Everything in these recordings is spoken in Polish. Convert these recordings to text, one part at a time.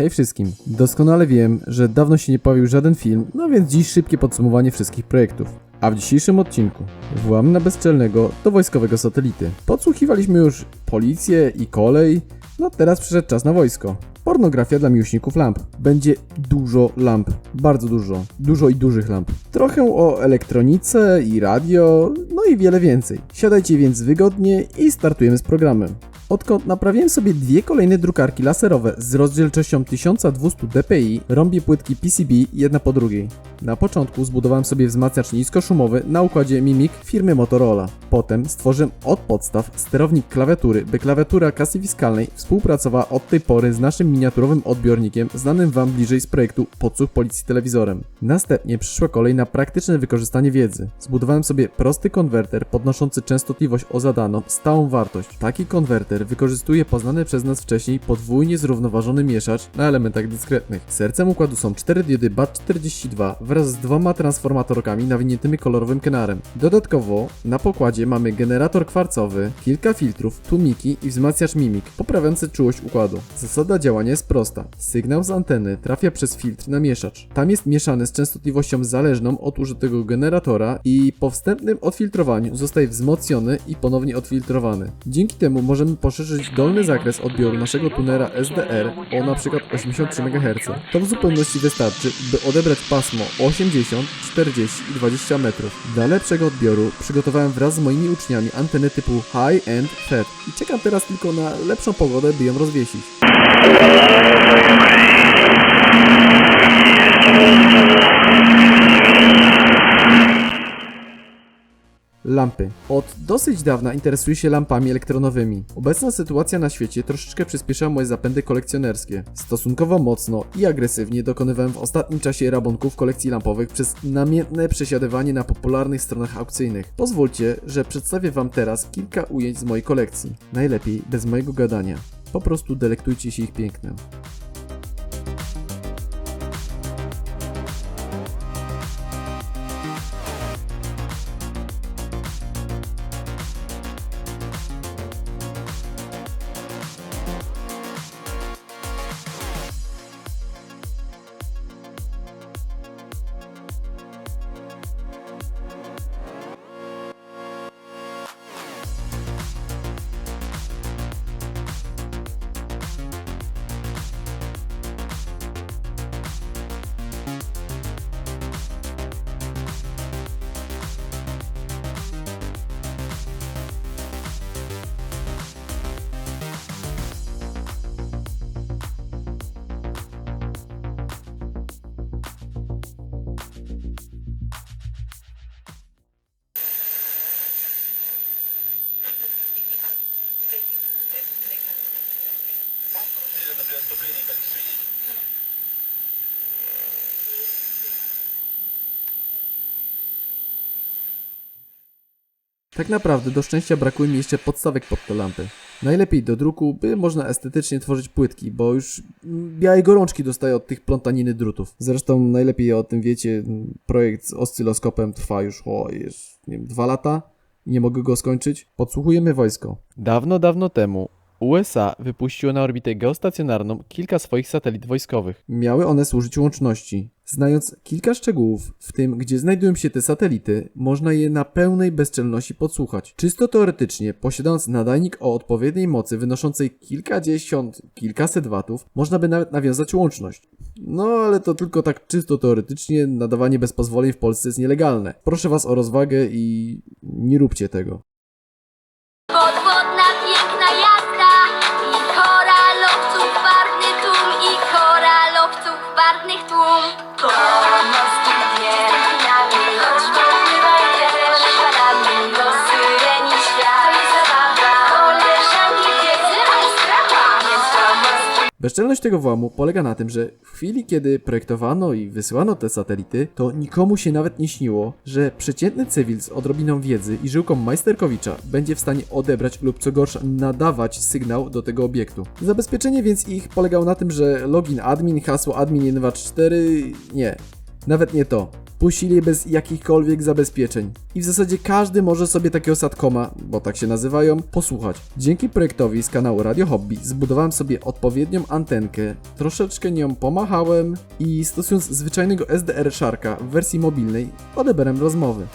Hej wszystkim. Doskonale wiem, że dawno się nie pojawił żaden film, no więc dziś szybkie podsumowanie wszystkich projektów. A w dzisiejszym odcinku włam na bezczelnego do wojskowego satelity. Podsłuchiwaliśmy już policję i kolej, no teraz przyszedł czas na wojsko. Pornografia dla miłośników lamp. Będzie dużo lamp, bardzo dużo, dużo i dużych lamp. Trochę o elektronice i radio, no i wiele więcej. Siadajcie więc wygodnie i startujemy z programem. Odkąd naprawiłem sobie dwie kolejne drukarki laserowe z rozdzielczością 1200 dpi, rąbię płytki PCB jedna po drugiej. Na początku zbudowałem sobie wzmacniacz niskoszumowy na układzie Mimic firmy Motorola. Potem stworzyłem od podstaw sterownik klawiatury, by klawiatura kasy fiskalnej współpracowała od tej pory z naszym miniaturowym odbiornikiem znanym Wam bliżej z projektu Podsłuch Policji Telewizorem. Następnie przyszła kolej na praktyczne wykorzystanie wiedzy. Zbudowałem sobie prosty konwerter podnoszący częstotliwość o zadaną, stałą wartość. Taki konwerter wykorzystuje poznany przez nas wcześniej podwójnie zrównoważony mieszacz na elementach dyskretnych. Sercem układu są cztery diody BAT42 wraz z dwoma transformatorkami nawiniętymi kolorowym kenarem. Dodatkowo na pokładzie mamy generator kwarcowy, kilka filtrów, tłumiki i wzmacniacz mimik, poprawiający czułość układu. Zasada działania jest prosta. Sygnał z anteny trafia przez filtr na mieszacz. Tam jest mieszany z częstotliwością zależną od użytego generatora i po wstępnym odfiltrowaniu zostaje wzmocniony i ponownie odfiltrowany. Dzięki temu możemy poszerzyć dolny zakres odbioru naszego tunera SDR o np. 83 MHz. To w zupełności wystarczy, by odebrać pasmo 80, 40 i 20 metrów. Dla lepszego odbioru przygotowałem wraz z moimi uczniami anteny typu High End FET i czekam teraz tylko na lepszą pogodę, by ją rozwiesić. Lampy. Od dosyć dawna interesuję się lampami elektronowymi. Obecna sytuacja na świecie troszeczkę przyspieszyła moje zapędy kolekcjonerskie. Stosunkowo mocno i agresywnie dokonywałem w ostatnim czasie rabunków kolekcji lampowych przez namiętne przesiadywanie na popularnych stronach aukcyjnych. Pozwólcie, że przedstawię Wam teraz kilka ujęć z mojej kolekcji. Najlepiej bez mojego gadania. Po prostu delektujcie się ich pięknem. Tak naprawdę do szczęścia brakuje mi jeszcze podstawek pod te lampy. Najlepiej do druku, by można estetycznie tworzyć płytki, bo już białej gorączki dostaję od tych plątaniny drutów. Zresztą najlepiej o tym wiecie, projekt z oscyloskopem trwa już, o, jest, nie wiem, dwa lata i nie mogę go skończyć. Podsłuchujemy wojsko. Dawno, dawno temu USA wypuściło na orbitę geostacjonarną kilka swoich satelit wojskowych. Miały one służyć łączności. Znając kilka szczegółów, w tym gdzie znajdują się te satelity, można je na pełnej bezczelności podsłuchać. Czysto teoretycznie, posiadając nadajnik o odpowiedniej mocy wynoszącej kilkadziesiąt, kilkaset watów, można by nawet nawiązać łączność. No ale to tylko tak czysto teoretycznie, nadawanie bez pozwoleń w Polsce jest nielegalne. Proszę was o rozwagę i nie róbcie tego. go. Bezczelność tego włamu polega na tym, że w chwili, kiedy projektowano i wysyłano te satelity, to nikomu się nawet nie śniło, że przeciętny cywil z odrobiną wiedzy i żyłką majsterkowicza będzie w stanie odebrać lub co gorsza nadawać sygnał do tego obiektu. Zabezpieczenie więc ich polegało na tym, że login admin, hasło admin 124, nie, nawet nie to. Puścili je bez jakichkolwiek zabezpieczeń. I w zasadzie każdy może sobie takiego Satkoma, bo tak się nazywają, posłuchać. Dzięki projektowi z kanału Radio Hobby zbudowałem sobie odpowiednią antenkę, troszeczkę nią pomachałem i stosując zwyczajnego SDR Sharka w wersji mobilnej odeberem rozmowy.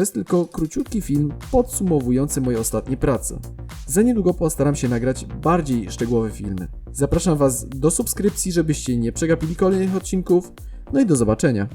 To jest tylko króciutki film podsumowujący moje ostatnie prace. Za niedługo postaram się nagrać bardziej szczegółowe filmy. Zapraszam Was do subskrypcji, żebyście nie przegapili kolejnych odcinków. No i do zobaczenia.